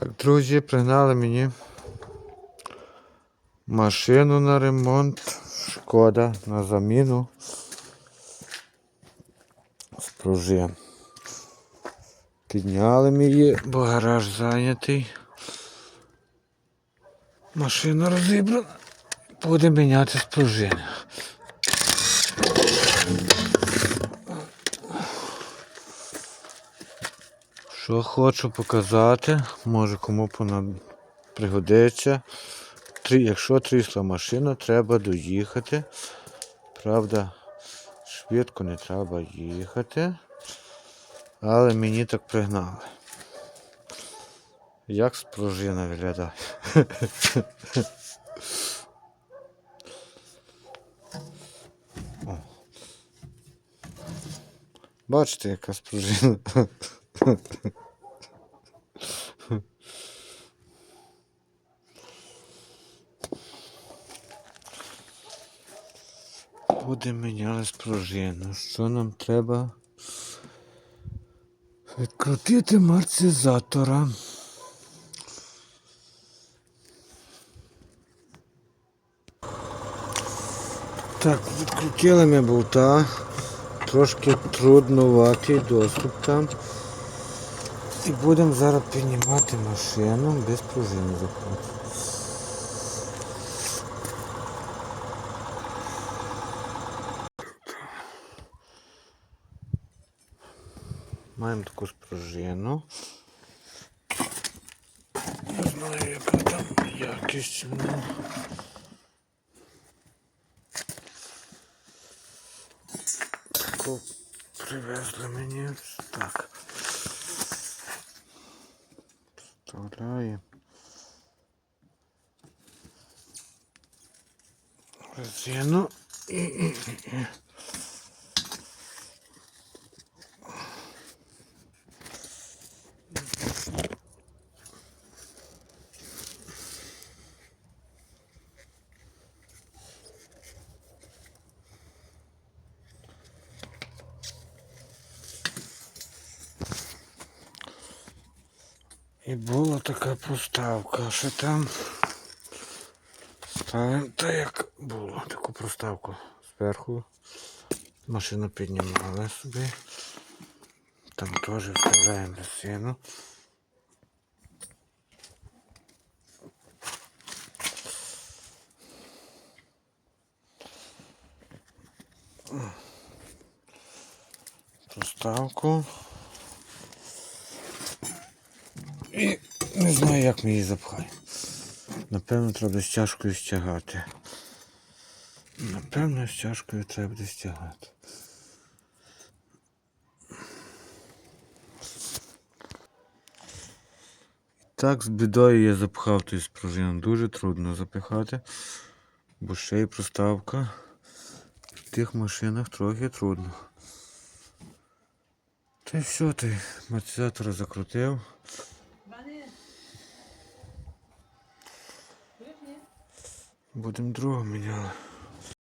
Так, друзі, пригнали мені машину на ремонт. Шкода на заміну з пружин. Підняли ми її, бо гараж зайнятий. Машина розібрана. Буде міняти з пружини. Що хочу показати, може кому пригодиться. Трі- Якщо трісла машина, треба доїхати. Правда, швидко не треба їхати. Але мені так пригнали. Як спружина виглядає. Бачите, яка спружина. Будемо міняли спружину. Що нам треба? Відкрутити амортизатора. Так, відкрутили ми болта. Трошки трудноватий доступ там. І будемо зараз піднімати машину без пружини заходити. Маємо таку спружину. Не знаю, яка там якість. Ну. Таку привезли мені. Так. Вставляємо. Резину і, була така проставка, що там ставимо так як було, таку проставку зверху. Машину піднімали собі. Там теж вставляємо резину. Проставку. І не знаю, як ми її запхаємо. Напевно, треба з тяжкою стягати. Напевно, з тяжкою треба буде стягати. Так, з бідою я запхав той спружину. Дуже трудно запихати, бо ще й проставка. В тих машинах трохи трудно. Та й все, ти амортизатор закрутив. Будемо другого міняли.